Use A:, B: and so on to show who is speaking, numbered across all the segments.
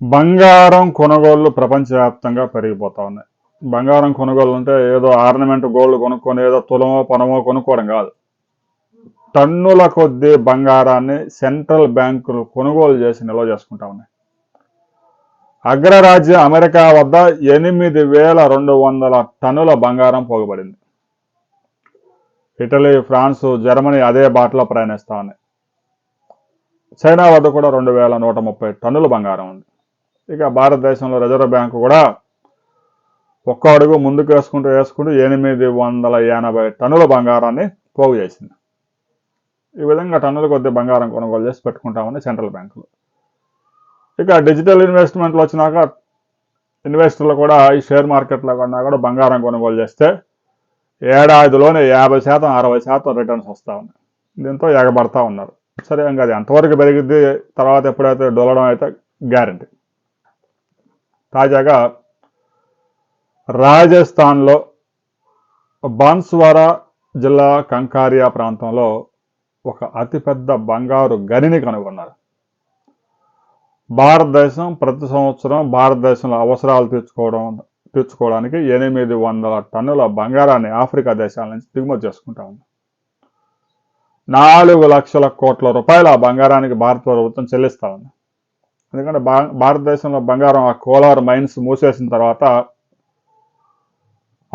A: బంగారం కొనుగోళ్ళు ప్రపంచవ్యాప్తంగా పెరిగిపోతా ఉన్నాయి. బంగారం కొనుగోలు అంటే ఏదో ఆర్నమెంట్ గోల్డ్ కొనుక్కొని ఏదో తులమో పనమో కొనుక్కోవడం కాదు. టన్నుల కొద్దీ బంగారాన్ని సెంట్రల్ బ్యాంకులు కొనుగోలు చేసి నిల్వ చేసుకుంటా ఉన్నాయి. అగ్రరాజ్యం అమెరికా వద్ద ఎనిమిది వేల రెండు వందల టన్నుల బంగారం పోగబడింది. ఇటలీ ఫ్రాన్సు జర్మనీ అదే బాటలో ప్రయాణిస్తా ఉన్నాయి. చైనా వద్ద కూడా రెండు వేల నూట ముప్పై టన్నుల బంగారం ఉంది. ఇక భారతదేశంలో రిజర్వ్ బ్యాంకు కూడా ఒక్క అడుగు ముందుకు వేసుకుంటూ వేసుకుంటూ ఎనిమిది వందల ఎనభై టన్నుల బంగారాన్ని పోగు చేసింది. ఈ విధంగా టన్నుల కొద్ది బంగారం కొనుగోలు చేసి పెట్టుకుంటామని సెంట్రల్ బ్యాంకులు. ఇక డిజిటల్ ఇన్వెస్ట్మెంట్లు వచ్చినాక ఇన్వెస్టర్లు కూడా ఈ షేర్ మార్కెట్లో కన్నా కూడా బంగారం కొనుగోలు చేస్తే ఏడాదిలోనే యాభై శాతం అరవై శాతం రిటర్న్స్ వస్తూ ఉన్నాయి. దీంతో ఎగబడతా ఉన్నారు. సరే ఇంకా అది ఎంతవరకు పెరిగిద్ది తర్వాత ఎప్పుడైతే డొలడం అయితే గ్యారంటీ. తాజాగా రాజస్థాన్లో బాన్స్వారా జిల్లా కంకారియా ప్రాంతంలో ఒక అతిపెద్ద బంగారు గనిని కనుగొన్నారు. భారతదేశం ప్రతి సంవత్సరం భారతదేశంలో అవసరాలు తీర్చుకోవడం తీర్చుకోవడానికి ఎనిమిది వందల టన్నుల బంగారాన్ని ఆఫ్రికా దేశాల నుంచి దిగుమతి చేసుకుంటా ఉంది. నాలుగు లక్షల కోట్ల రూపాయల ఆ బంగారానికి భారత ప్రభుత్వం చెల్లిస్తా ఉంది. ఎందుకంటే భా భారతదేశంలో బంగారం ఆ కోలార్ మైన్స్ మూసేసిన తర్వాత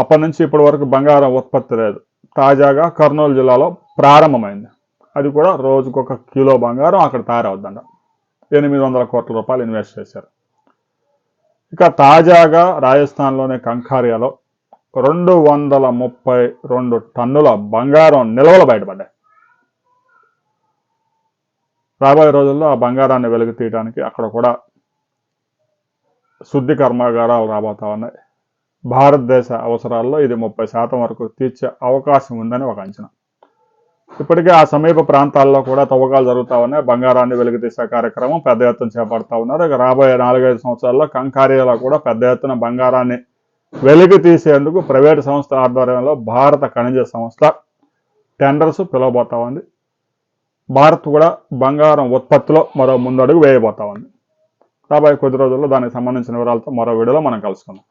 A: అప్పటి నుంచి ఇప్పటి వరకు బంగారం ఉత్పత్తి లేదు. తాజాగా కర్నూలు జిల్లాలో ప్రారంభమైంది. అది కూడా రోజుకొక కిలో బంగారం అక్కడ తయారవుద్దంట ఎనిమిది వందల కోట్ల రూపాయలు ఇన్వెస్ట్ చేశారు. ఇక తాజాగా రాజస్థాన్లోని కంకారియాలో రెండు వందల ముప్పై రెండు టన్నుల బంగారం నిల్వలు బయటపడ్డాయి. రాబోయే రోజుల్లో ఆ బంగారాన్ని వెలుగు తీయడానికి అక్కడ కూడా శుద్ధి కర్మాగారాలు రాబోతా ఉన్నాయి. భారతదేశ అవసరాల్లో ఇది ముప్పై శాతం వరకు తీర్చే అవకాశం ఉందని ఒక అంచనా. ఇప్పటికే ఆ సమీప ప్రాంతాల్లో కూడా తవ్వకాలు జరుగుతూ ఉన్నాయి. బంగారాన్ని వెలుగుతీసే కార్యక్రమం పెద్ద ఎత్తున చేపడతా ఉన్నారు. ఇక రాబోయే నాలుగైదు సంవత్సరాల్లో కంకారియాలో కూడా పెద్ద ఎత్తున బంగారాన్ని వెలుగు తీసేందుకు ప్రైవేటు సంస్థ ఆధ్వర్యంలో భారత ఖనిజ సంస్థ టెండర్స్ పిలవబోతా ఉంది. భారత్ కూడా బంగారం ఉత్పత్తిలో మరో ముందడుగు వేయబోతా ఉంది. రాబోయే కొద్ది రోజుల్లో దానికి సంబంధించిన వివరాలతో మరో వీడియోలో మనం కలుసుకుందాం.